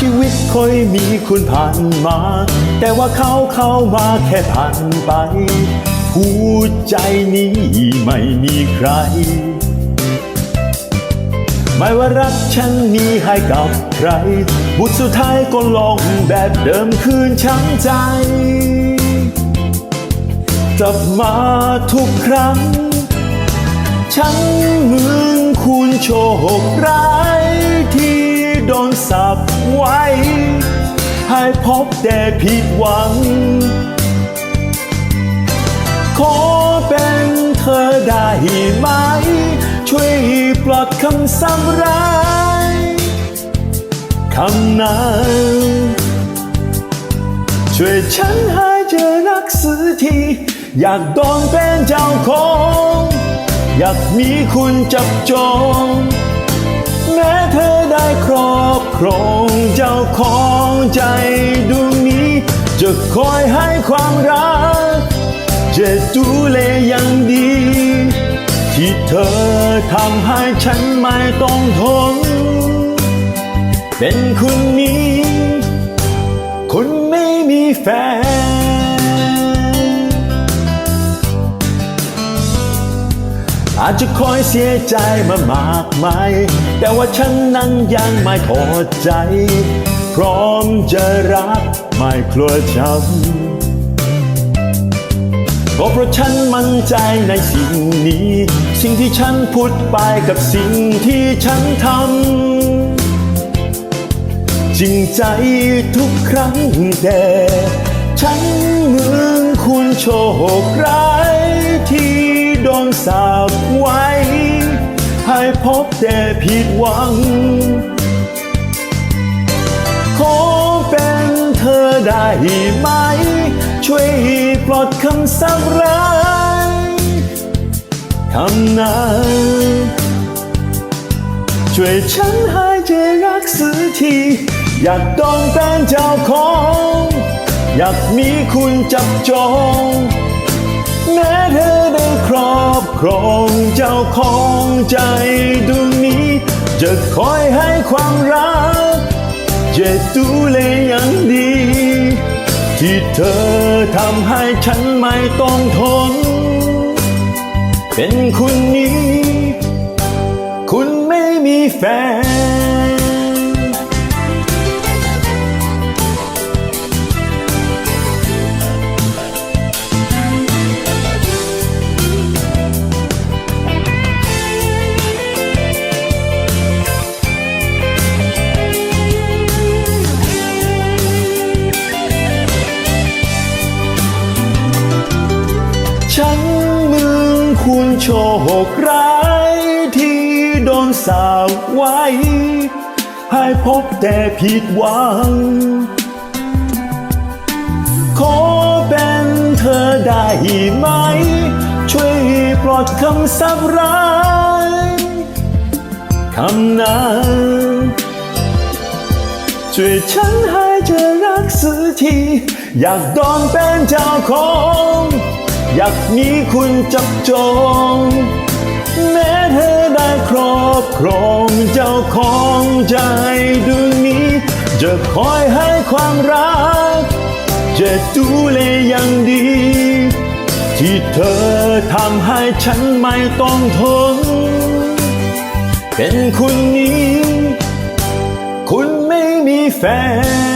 ชีวิตเคยมีคุณผ่านมา แต่ว่าเขาเข้ามาแค่ผ่านไปหัวใจนี้ไม่มีใคร ไม่ว่ารักฉันมีให้กับใคร บุตรสุดท้ายก็ลงแบบเดิมคืนช้ำใจ กลับมาทุกครั้ง ฉันเหมือนคุณโชคร้ายที่ โดนสับไว้ ให้พบแต่ผิดหวัง ขอเป็นเธอได้ไหม ช่วยปลดคำซ้ำร้ายคำนั้นช่วยฉันให้เจอรักสือทีอยากโดนเป็นเจ้าของ อยากมีคุณจับจอง แม้เธอได้ครอบครองเจ้าของใจดวงนี้ จะคอยให้ความรัก จะดูแลอย่างดี ที่เธอทำให้ฉันไม่ต้องทน เป็นคนนี้ คนไม่มีแฟน อาจจะคอยเสียใจมามากมาย แต่ว่าฉันนั้นยังไม่พอใจ พร้อมจะรักไม่กลัวช้ำก็เพราะฉันมั่นใจในสิ่งนี้ สิ่งที่ฉันพูดไปกับสิ่งที่ฉันทำจริงใจทุกครั้งแต่ ฉันเหมือนคุณโชคร้าย พบแต่ผิดหวัง ขอเป็นเธอได้ไหม ช่วยปลดคำสั่งร้ายคำนั้นช่วยฉันให้เจรักสือที อยากโดนเป็นเจ้าของ อยากมีคุณจับจอง แม้เธอได้ครอบ ครองเจ้าของใจดวงนี้ จะคอยให้ความรัก จะดูแลอย่างดี ที่เธอทำให้ฉันไม่ต้องทน เป็นคุณนี้ คุณไม่มีแฟน คุณโชคร้ายที่โดนสาบไว้ ให้พบแต่ผิดหวัง ขอเป็นเธอได้ไหม ช่วยปลดคำสับร้ายคำนั้นช่วยฉันให้เจอรักสือที อยากโดนเป็นเจ้าของ อยากมีคุณจับจอง แม้เธอได้ครอบครองเจ้าของใจดวงนี้ จะคอยให้ความรัก จะดูแลอย่างดี ที่เธอทำให้ฉันไม่ต้องทน เป็นคุณนี้ คุณไม่มีแฟน